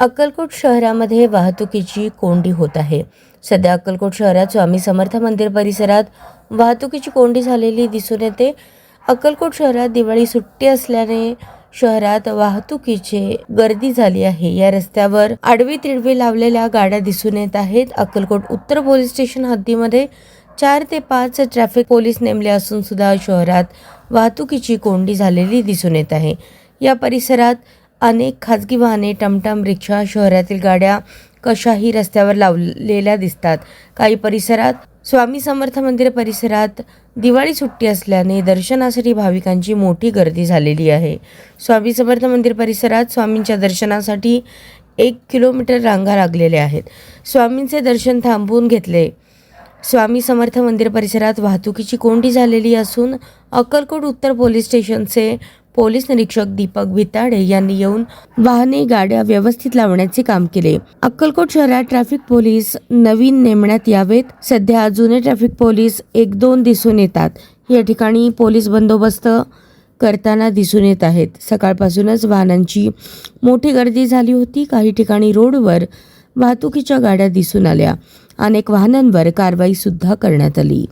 अक्कलकोट शहरामध्ये वाहतुकीची कोंडी होत आहे. सध्या अक्कलकोट शहरात स्वामी समर्थ मंदिर परिसरात वाहतुकीची कोंडी झालेली दिसून येते. अक्कलकोट शहरात दिवाळी सुट्टी असल्याने शहरात वाहतुकीचे गर्दी झाली आहे. या रस्त्यावर आडवी तिडवी लावलेल्या गाड्या दिसून येत आहेत. अक्कलकोट उत्तर पोलीस स्टेशन हद्दीमध्ये चार ते पाच ट्रॅफिक पोलीस नेमले असून सुद्धा शहरात वाहतुकीची कोंडी झालेली दिसून येत आहे. या परिसरात अनेक खाजगी वाहने टमटम रिक्षा शहरातील गाड्या कशाही रस्त्यावर लावलेल्या दिसतात. काही परिसरात स्वामी समर्थ मंदिर परिसरात दिवाळी सुट्टी असल्याने दर्शनासाठी भाविकांची मोठी गर्दी झालेली आहे. स्वामी समर्थ मंदिर परिसरात स्वामींच्या दर्शनासाठी एक किलोमीटर रांगा लागलेल्या आहेत. स्वामींचे दर्शन थांबवून घेतले. स्वामी समर्थ मंदिर परिसरात वाहतुकीची कोंडी झालेली असून अक्कलकोट उत्तर पोलीस स्टेशनचे पोलीस निरीक्षक दीपक भिताडे यांनी येऊन वाहने गाड्या व्यवस्थित लावण्याचे काम केले. अक्कलकोट शहरात ट्रॅफिक पोलीस नवीन नेमण्यात यावेत. सध्या जुने ट्रॅफिक पोलीस एक दोन दिसून येतात. या ठिकाणी पोलीस बंदोबस्त करताना दिसून येत आहेत. सकाळपासूनच वाहनांची मोठी गर्दी झाली होती. काही ठिकाणी रोडवर वाहतुकीच्या गाड्या दिसून आल्या. अनेक वाहनांवर कारवाईसुद्धा करण्यात आली.